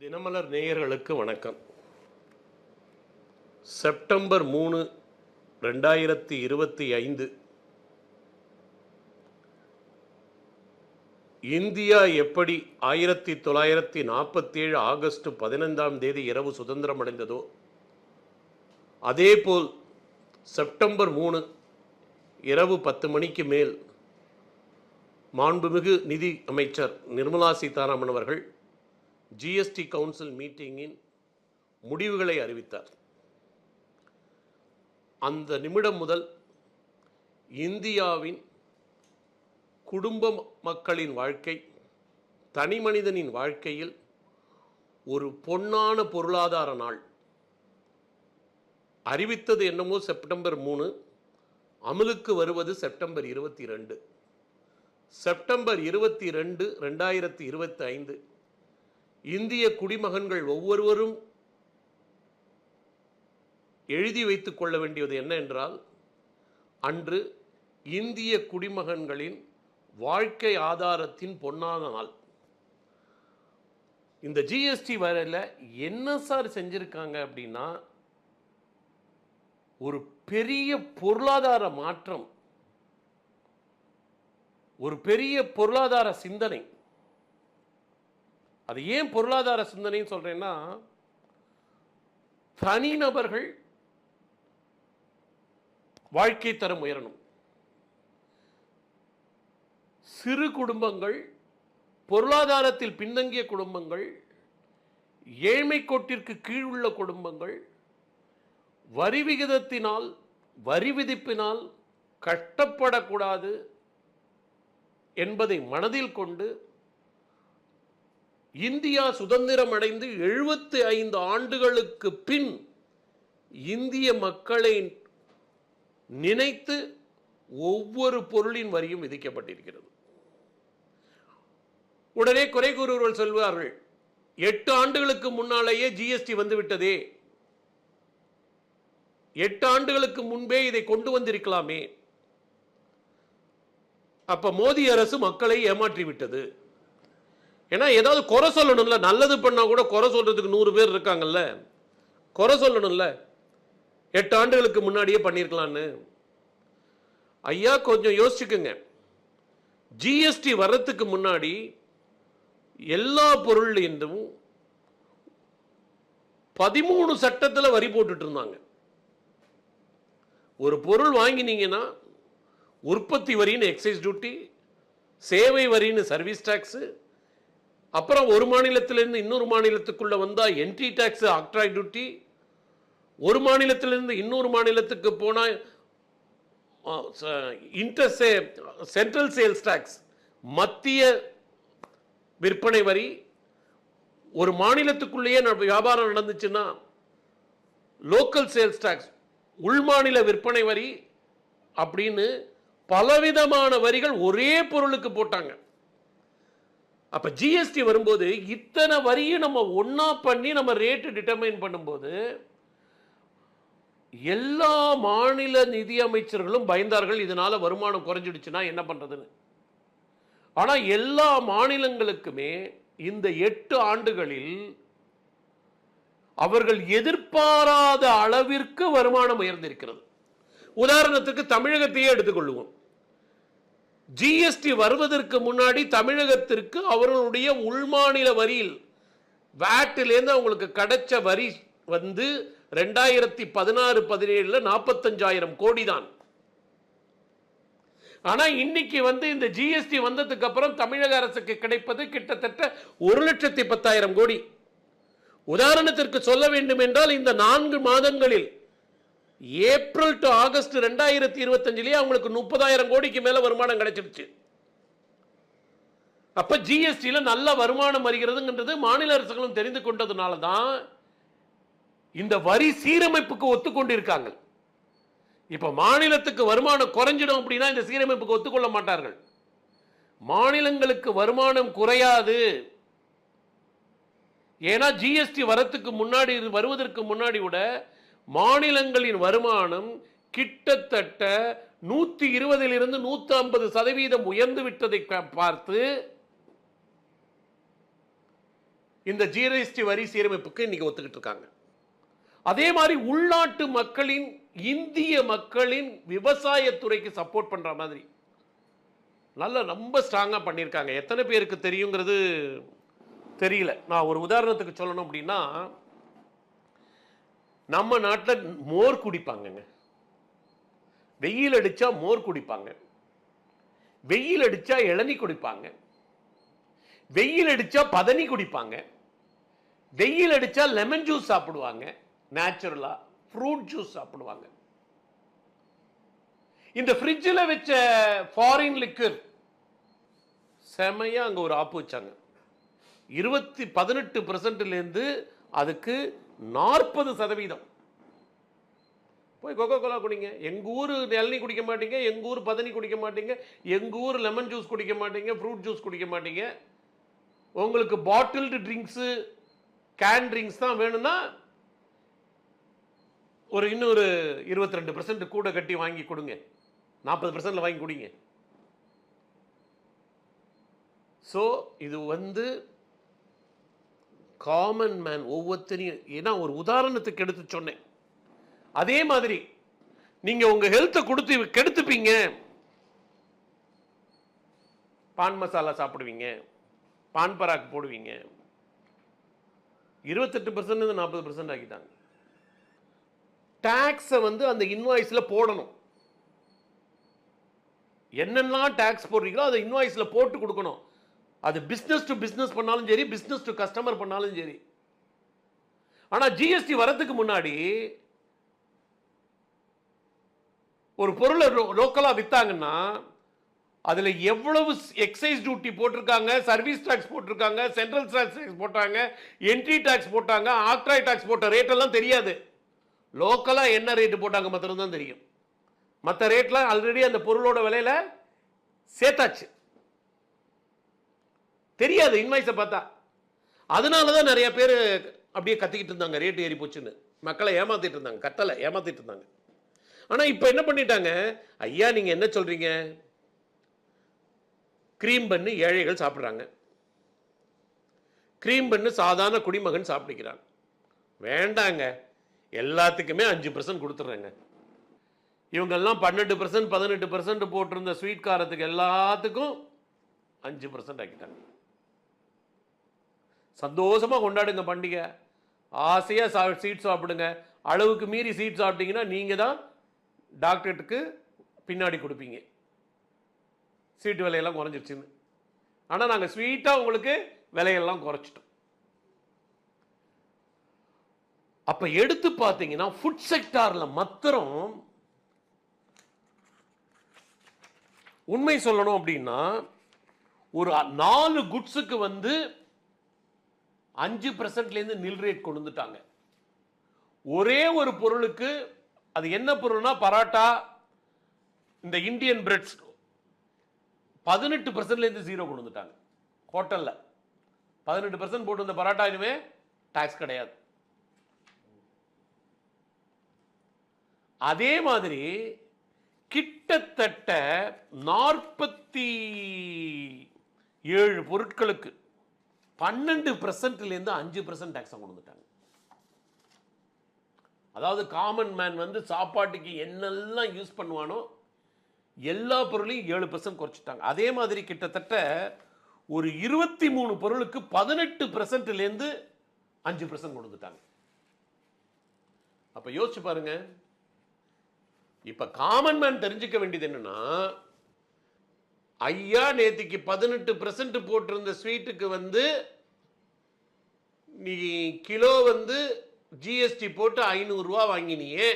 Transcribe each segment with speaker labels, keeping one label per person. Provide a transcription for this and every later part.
Speaker 1: தினமலர் நேயர்களுக்கு வணக்கம். செப்டம்பர் மூணு ரெண்டாயிரத்தி இருபத்தி ஐந்து. இந்தியா எப்படி ஆயிரத்தி தொள்ளாயிரத்தி நாற்பத்தி ஏழு ஆகஸ்ட் பதினைந்தாம் தேதி இரவு சுதந்திரம் அடைந்ததோ அதேபோல் செப்டம்பர் மூணு இரவு பத்து மணிக்கு மேல் மாண்புமிகு நிதி அமைச்சர் நிர்மலா சீதாராமன் அவர்கள் ஜிஎஸ்டி கவுன்சில் மீட்டிங்கின் முடிவுகளை அறிவித்தார். அந்த நிமிடம் முதல் இந்தியாவின் குடும்ப மக்களின் வாழ்க்கை தனி மனிதனின் வாழ்க்கையில் ஒரு பொன்னான பொருளாதார நாள். அறிவித்தது என்னமோ செப்டம்பர் மூணு அமலுக்கு வருவது செப்டம்பர் இருபத்தி ரெண்டு. செப்டம்பர் இருபத்தி ரெண்டு ரெண்டாயிரத்தி இருபத்தி ஐந்து இந்திய குடிமகன்கள் ஒவ்வொருவரும் எழுதி வைத்துக் கொள்ள வேண்டியது என்ன என்றால் அன்று இந்திய குடிமகன்களின் வாழ்க்கை ஆதாரத்தின் பொன்னான நாள். இந்த ஜிஎஸ்டி வரையில் என்ன சார் செஞ்சிருக்காங்க அப்படின்னா ஒரு பெரிய பொருளாதார மாற்றம் ஒரு பெரிய பொருளாதார சிந்தனை. அது ஏன் பொருளாதார சிந்தனைன்னு சொல்கிறேன்னா தனிநபர்கள் வாழ்க்கை தரம் உயரணும். சிறு குடும்பங்கள் பொருளாதாரத்தில் பின்தங்கிய குடும்பங்கள் ஏழ்மை கோட்டிற்கு கீழ் உள்ள குடும்பங்கள் வரி விகிதத்தினால் வரி விதிப்பினால் கஷ்டப்படக்கூடாது என்பதை மனதில் கொண்டு இந்தியா சுதந்திரம் அடைந்து எழுபத்தி ஐந்து ஆண்டுகளுக்கு பின் இந்திய மக்களை நினைத்து ஒவ்வொரு பொருளின் வரியும் விதிக்கப்பட்டிருக்கிறது. உடனே குறை கூறுவர்கள் சொல்வார்கள் எட்டு ஆண்டுகளுக்கு முன்னாலேயே ஜிஎஸ்டி வந்துவிட்டதே. எட்டு ஆண்டுகளுக்கு முன்பே இதை கொண்டு வந்திருக்கலாமே. அப்ப மோடி அரசு மக்களை ஏமாற்றி விட்டது ஏன்னா ஏதாவது குறை சொல்லணும்ல நல்லது பண்ணால் கூட குறை சொல்றதுக்கு நூறு பேர் இருக்காங்கல்ல. குறை சொல்லணும்ல. எட்டு ஆண்டுகளுக்கு முன்னாடியே பண்ணியிருக்கலான்னு ஐயா கொஞ்சம் யோசிச்சுக்குங்க. ஜிஎஸ்டி வர்றதுக்கு முன்னாடி எல்லா பொருள்லேருந்தும் பதிமூணு சட்டத்தில் வரி போட்டுட்டு இருந்தாங்க ஒரு பொருள் வாங்கினீங்கன்னா உற்பத்தி வரின்னு எக்ஸைஸ் டியூட்டி சேவை வரின்னு சர்வீஸ் டாக்ஸு அப்புறம் ஒரு மாநிலத்திலிருந்து இன்னொரு மாநிலத்துக்குள்ள வந்தா என்ட்ரி டேக்ஸ் ஆக்ட்ரா டியூட்டி ஒரு மாநிலத்திலிருந்து இன்னொரு மாநிலத்துக்கு போனால் இன்டர் சென்ட்ரல் சேல்ஸ் டேக்ஸ் மத்திய விற்பனை வரி. ஒரு மாநிலத்துக்குள்ளேயே வியாபாரம் நடந்துச்சுன்னா லோக்கல் சேல்ஸ் டேக்ஸ் உள்மாநில விற்பனை வரி அப்படின்னு பலவிதமான வரிகள் ஒரே பொருளுக்கு போட்டாங்க. அப்ப ஜிஎஸ்டி வரும்போது இத்தனை வரியும் நம்ம ஒன்றா பண்ணி நம்ம ரேட்டு டிட்டர்மைன் பண்ணும்போது எல்லா மாநில நிதி அமைச்சர்களும் பயந்தார்கள் இதனால வருமானம் குறைஞ்சிடுச்சுன்னா என்ன பண்றதுன்னு. ஆனா எல்லா மாநிலங்களுக்குமே இந்த எட்டு ஆண்டுகளில் அவர்கள் எதிர்பாராத அளவிற்கு வருமானம் உயர்ந்திருக்கிறது. உதாரணத்துக்கு தமிழகத்தையே எடுத்துக்கொள்வோம். ஜிஎஸ்டி வருவதற்கு முன்னாடி தமிழகத்திற்கு அவர்களுடைய உள்மாநில வரியில் வேட்டிலேருந்து அவங்களுக்கு கிடைச்ச வரி வந்து ரெண்டாயிரத்தி பதினாறு பதினேழுல நாற்பத்தஞ்சாயிரம் கோடி தான் ஆனா இன்னைக்கு வந்து இந்த ஜிஎஸ்டி வந்ததுக்கு அப்புறம் தமிழக அரசுக்கு கிடைப்பது கிட்டத்தட்ட ஒரு லட்சத்தி பத்தாயிரம் கோடி. உதாரணத்திற்கு சொல்ல வேண்டும் என்றால் இந்த நான்கு மாதங்களில் ஏப்ரல் டு ஆகஸ்ட் ரெண்டாயிரத்தி இருபத்தஞ்சிலேயே அவங்களுக்கு முப்பதாயிரம் கோடிக்கு மேல வருமானம் கிடைச்சிருச்சு. அப்ப ஜிஎஸ்டியில் நல்ல வருமானம் வருகிறதுங்கிறது மாநில அரசுகளும் தெரிந்து கொண்டதுனால தான் இந்த வரி சீரமைப்புக்கு ஒத்துக்கொண்டிருக்காங்க. இப்ப மாநிலத்துக்கு வருமானம் குறைஞ்சிடும் அப்படின்னா இந்த சீரமைப்புக்கு ஒத்துக்கொள்ள மாட்டார்கள். மாநிலங்களுக்கு வருமானம் குறையாது. ஏன்னா ஜிஎஸ்டி வரத்துக்கு முன்னாடி வருவதற்கு முன்னாடி விட மாநிலங்களின் வருமானம் கிட்டத்தட்ட நூத்தி இருபதிலிருந்து நூத்தி ஐம்பது சதவீதம் உயர்ந்து விட்டதை பார்த்து இந்த ஜிஎஸ்டி வரி சீரமைப்புக்கு இன்னைக்கு ஒத்துக்கிட்டு இருக்காங்க. அதே மாதிரி உள்நாட்டு மக்களின் இந்திய மக்களின் விவசாயத்துறைக்கு சப்போர்ட் பண்ற மாதிரி. நல்லா ரொம்ப ஸ்ட்ராங்கா பண்ணியிருக்காங்க எத்தனை பேருக்கு தெரியுங்கிறது தெரியல. நான் ஒரு உதாரணத்துக்கு சொல்லணும் அப்படின்னா நம்ம நாட்டில் மோர் குடிப்பாங்கங்க. வெயில் அடித்தா மோர் குடிப்பாங்க. வெயில் அடித்தா இளநி குடிப்பாங்க. வெயில் அடித்தா பதனி குடிப்பாங்க. வெயில் அடித்தா லெமன் ஜூஸ் சாப்பிடுவாங்க. நேச்சுரலா ஃப்ரூட் ஜூஸ் சாப்பிடுவாங்க. இந்த ஃப்ரிட்ஜில் வச்ச ஃபாரின் லிக்கர் செமையா அங்கே ஒரு ஆப்பு வச்சாங்க. இருபத்தி பதினெட்டு பர்சன்ட்லேருந்து அதுக்கு நாற்பது சதவீதம். போய் கொக்கோ கோலா குடிங்க. எங்கள் ஊர் இளநீ குடிக்க மாட்டீங்க எங்கள் ஊர் பதனி குடிக்க மாட்டீங்க எங்கள் ஊர் லெமன் ஜூஸ் குடிக்க மாட்டீங்க ஃப்ரூட் ஜூஸ் குடிக்க மாட்டீங்க. உங்களுக்கு பாட்டில்டு ட்ரிங்க்ஸு கேன் ட்ரிங்க்ஸ் தான் வேணும்னா ஒரு இன்னொரு இருபத்தி ரெண்டு கூட கட்டி வாங்கி கொடுங்க. நாற்பது பர்சன்டில் வாங்கி குடிங்க. ஸோ இது வந்து காமன் மேன் ஒவ்வொருத்தரையும் ஏன்னா ஒரு உதாரணத்துக்கு எடுத்து சொன்னேன். அதே மாதிரி நீங்க உங்க ஹெல்த்தை கொடுத்து கெடுத்துப்பீங்க. பான் மசாலா சாப்பிடுவீங்க. பான் பராக் போடுவீங்க. இருபத்தெட்டு பர்சன்ட் நாற்பது பர்சன்ட் ஆக்கிட்டாங்க. டாக்ஸை வந்து அந்த இன்வாய்ஸில் போடணும். என்னென்னலாம் டாக்ஸ் போடுறீங்களோ அதை இன்வாய்ஸில் போட்டு கொடுக்கணும். அது பிஸ்னஸ் டு பிஸ்னஸ் பண்ணாலும் சரி பிஸ்னஸ் டு கஸ்டமர் பண்ணாலும் சரி. ஆனா ஜிஎஸ்டி வரதுக்கு முன்னாடி ஒரு பொருளை லோக்கலா வித்தாங்கன்னா அதுல எவ்வளவு எக்ஸைஸ் டியூட்டி போட்டிருக்காங்க சர்வீஸ் டாக்ஸ் போட்டிருக்காங்க சென்ட்ரல் டாக்ஸ் போட்டாங்க என்ட்ரி டாக்ஸ் போட்டாங்க ஆக்ட்ராய் டாக்ஸ் போட்ட ரேட் எல்லாம் தெரியாது. லோக்கலா என்ன ரேட் போட்டாங்க மாத்திரம் தான் தெரியும் மற்ற ரேட்லாம் ஆல்ரெடி அந்த பொருளோட விலையில சேர்த்தாச்சு. தெரியாது இன்வாய்ஸை பார்த்தா. அதனால தான் நிறைய பேர் அப்படியே கத்திக்கிட்டு இருந்தாங்க ரேட் ஏறி போச்சுன்னு. மக்களை ஏமாத்திட்டு இருந்தாங்க கத்தலை ஏமாத்திட்டு இருந்தாங்க. ஆனால் இப்போ என்ன பண்ணிட்டாங்க? ஐயா நீங்கள் என்ன சொல்கிறீங்க க்ரீம் பண்ணு ஏழைகள் சாப்பிட்றாங்க. க்ரீம் பண்ணு சாதாரண குடிமகன் சாப்பிடுக்கிறான் வேண்டாங்க. எல்லாத்துக்குமே அஞ்சு பர்சன்ட் கொடுத்துட்றேங்க இவங்கெல்லாம் பன்னெண்டு பர்சன்ட் பதினெட்டு பர்சன்ட் போட்டிருந்த ஸ்வீட் காரத்துக்கு எல்லாத்துக்கும் அஞ்சு பர்சன்ட் ஆக்கிட்டாங்க. சந்தோஷமாக கொண்டாடுங்க பண்டிகை. ஆசையாக சா சீட் சாப்பிடுங்க. அளவுக்கு மீறி சீட் சாப்பிட்டீங்கன்னா நீங்கள் தான் டாக்டர்ட்டுக்கு பின்னாடி கொடுப்பீங்க. சீட்டு விலையெல்லாம் குறைஞ்சிருச்சுன்னு. ஆனால் நாங்கள் ஸ்வீட்டாக உங்களுக்கு விலையெல்லாம் குறைச்சிட்டோம். அப்போ எடுத்து பார்த்தீங்கன்னா ஃபுட் செக்டாரில் மாத்திரம் உண்மை சொல்லணும் அப்படின்னா ஒரு நாலு குட்ஸுக்கு வந்து அஞ்சு பர்சன்ட்லேருந்து நில் ரேட் கொண்டு வந்துட்டாங்க ஒரே ஒரு பொருளுக்கு அது என்ன பொருள்னா பராட்டா இந்த இந்தியன் பிரெட்ஸ் பதினெட்டு பர்சன்ட்லேருந்து ஜீரோ கொண்டு வந்துட்டாங்க ஹோட்டலில். பதினெட்டு பர்சன்ட் போட்டு வந்த பராட்டா இனிமே டாக்ஸ் கிடையாது. அதே மாதிரி கிட்டத்தட்ட நாற்பத்தி ஏழு பொருட்களுக்கு பன்னெண்டு பர்சன்ட்லேருந்து அஞ்சு பர்சன்ட் டேக்ஸை கொண்டு வந்துட்டாங்க. அதாவது காமன் மேன் வந்து சாப்பாட்டுக்கு என்னெல்லாம் யூஸ் பண்ணுவானோ எல்லா பொருளையும் ஏழு பர்சன்ட் குறைச்சிட்டாங்க. அதே மாதிரி கிட்டத்தட்ட ஒரு இருபத்தி மூணு பொருளுக்கு பதினெட்டு பர்சன்ட்லேருந்து அஞ்சு பர்சன்ட் கொடுத்துட்டாங்க அப்போ யோசிச்சு பாருங்க. இப்போ காமன் மேன் தெரிஞ்சுக்க வேண்டியது என்னென்னா ஐயா நேத்திக்கு பதினெட்டு பர்சன்ட் போட்டிருந்த ஸ்வீட்டுக்கு வந்து நீ கிலோ வந்து ஜிஎஸ்டி போட்டு ஐநூறுரூவா வாங்கினியே.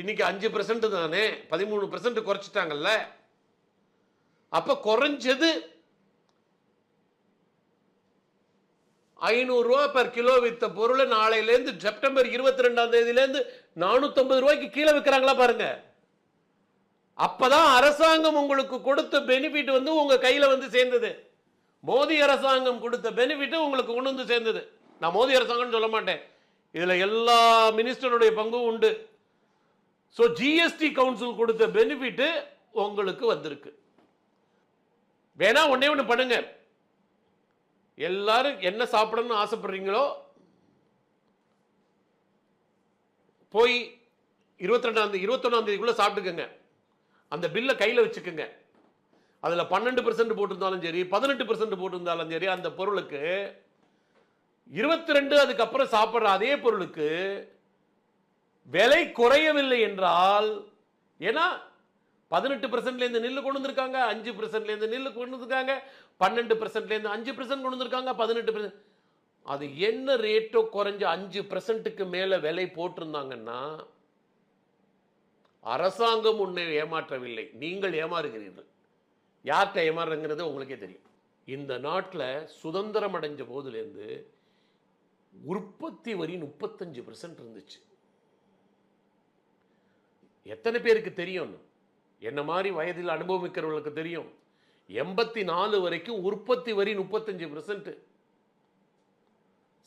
Speaker 1: இன்னைக்கு அஞ்சு பர்சன்ட் தானே பதிமூணு பர்சன்ட் குறைச்சிட்டாங்கல்ல. அப்ப குறைஞ்சது ஐநூறுரூவா பர் கிலோ வித்த பொருளை நாளையிலேருந்து செப்டம்பர் இருபத்தி ரெண்டாம் தேதியிலேருந்து நானூற்றம்பது ரூபாய்க்கு கீழே விற்கிறாங்களா பாருங்க. அப்பதான் அரசாங்கம் உங்களுக்கு கொடுத்த பெனிஃபிட் வந்து உங்க கையில வந்து சேர்ந்தது. மோதி அரசாங்கம் கொடுத்த பெனிஃபிட் உங்களுக்கு உணர்ந்து சேர்ந்தது. நான் மோதி அரசாங்கம்னு சொல்ல மாட்டேன். இதுல எல்லா மினிஸ்டருடைய பங்கும் உண்டு. ஸோ ஜிஎஸ்டி கவுன்சில் கொடுத்த பெனிஃபிட் உங்களுக்கு வந்திருக்கு. வேணா ஒன்றே ஒன்று பண்ணுங்க. எல்லாரும் என்ன சாப்பிடணும்னு ஆசைப்படுறீங்களோ போய் இருபத்தி ரெண்டாம் தேதி இருபத்தொன்னாம் தேதிக்குள்ள சாப்பிட்டுக்கங்க. அந்த பில்லை கையில் வச்சுக்கோங்க. அதில் பன்னெண்டு பெர்சன்ட் போட்டிருந்தாலும் சரி பதினெட்டு பெர்சன்ட் போட்டிருந்தாலும் சரி அந்த பொருளுக்கு இருபத்தி ரெண்டு அதுக்கப்புறம் சாப்பிட்ற அதே பொருளுக்கு விலை குறையவில்லை என்றால் ஏன்னா பதினெட்டு பர்சன்ட்லேருந்து நில்லு கொண்டு வந்திருக்காங்க அஞ்சு பர்சன்ட்லேருந்து நில்லு கொண்டு வந்திருக்காங்க பன்னெண்டு பர்சன்ட்லேருந்து அஞ்சு பர்சன்ட் கொண்டு வந்திருக்காங்க பதினெட்டு பர்சன்ட் அது என்ன ரேட்டோ குறைஞ்ச அஞ்சு பர்சன்ட்டுக்கு மேலே விலை போட்டிருந்தாங்கன்னா அரசாங்கம் உன்னை ஏமாற்றவில்லை. நீங்கள் ஏமாறுகிறீர்கள். யார்கிட்ட ஏமாறுறங்கிறது உங்களுக்கே தெரியும். இந்த நாட்டில் சுதந்திரம் அடைஞ்ச போதுலேருந்து உற்பத்தி வரி முப்பத்தஞ்சு பர்சன்ட் இருந்துச்சு. எத்தனை பேருக்கு தெரியும்? என்ன மாதிரி வயதில் அனுபவமிக்கிறவர்களுக்கு தெரியும்? எண்பத்தி நாலு வரைக்கும் உற்பத்தி வரி முப்பத்தஞ்சு பர்சன்ட்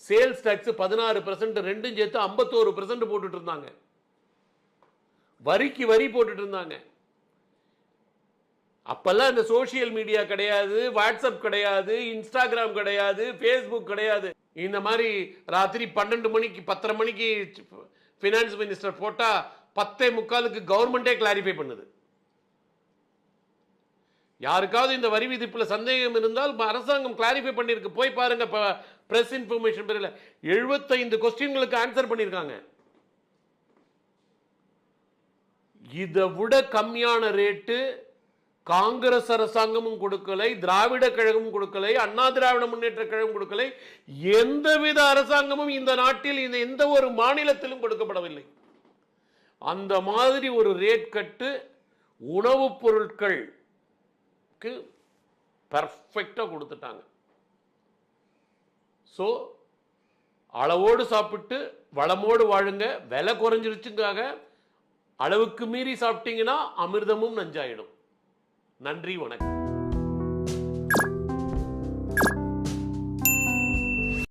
Speaker 1: சேல்ஸ் டாக்ஸ் பதினாறு பர்சன்ட் ரெண்டும் சேர்த்து ஐம்பத்தோரு பர்சன்ட் போட்டுட்டு இருந்தாங்க. வரிக்கு வரி போட்டுட்டு இருந்தாங்க. அப்பெல்லாம் இந்த சோஷியல் மீடியா கிடையாது வாட்ஸ்அப் கிடையாது இன்ஸ்டாகிராம் கிடையாது ஃபேஸ்புக் கிடையாது. இந்த மாதிரி ராத்திரி பன்னெண்டு மணிக்கு பத்தரை மணிக்கு ஃபினான்ஸ் மினிஸ்டர் போட்டால் பத்தே முக்காலுக்கு கவர்மெண்டே கிளாரிஃபை பண்ணுது. யாருக்காவது இந்த வரி விதிப்பில் சந்தேகம் இருந்தால் அரசாங்கம் கிளாரிஃபை பண்ணியிருக்கு போய் பாருங்க பிரஸ் இன்ஃபர்மேஷன் பேரில். எழுபத்தைந்து கொஸ்டின்களுக்கு ஆன்சர் பண்ணியிருக்காங்க இதை விட கம்மியான ரேட்டு காங்கிரஸ் அரசாங்கமும் கொடுக்கலை திராவிட கழகமும் கொடுக்கலை அண்ணா திராவிட முன்னேற்ற கழகம் கொடுக்கலை. எந்தவித அரசாங்கமும் இந்த நாட்டில் இந்த எந்த ஒரு மாநிலத்திலும் கொடுக்கப்படவில்லை. அந்த மாதிரி ஒரு ரேட் கட்டு உணவுப் பொருட்களுக்கு பர்ஃபெக்டாக கொடுத்துட்டாங்க. ஸோ அளவோடு சாப்பிட்டு வளமோடு வாழுங்க விலை குறைஞ்சிருச்சுங்காக அளவுக்கு மீறி சாப்பிட்டீங்கன்னா அமிர்தமும் நஞ்சாயிடும். நன்றி வணக்கம்.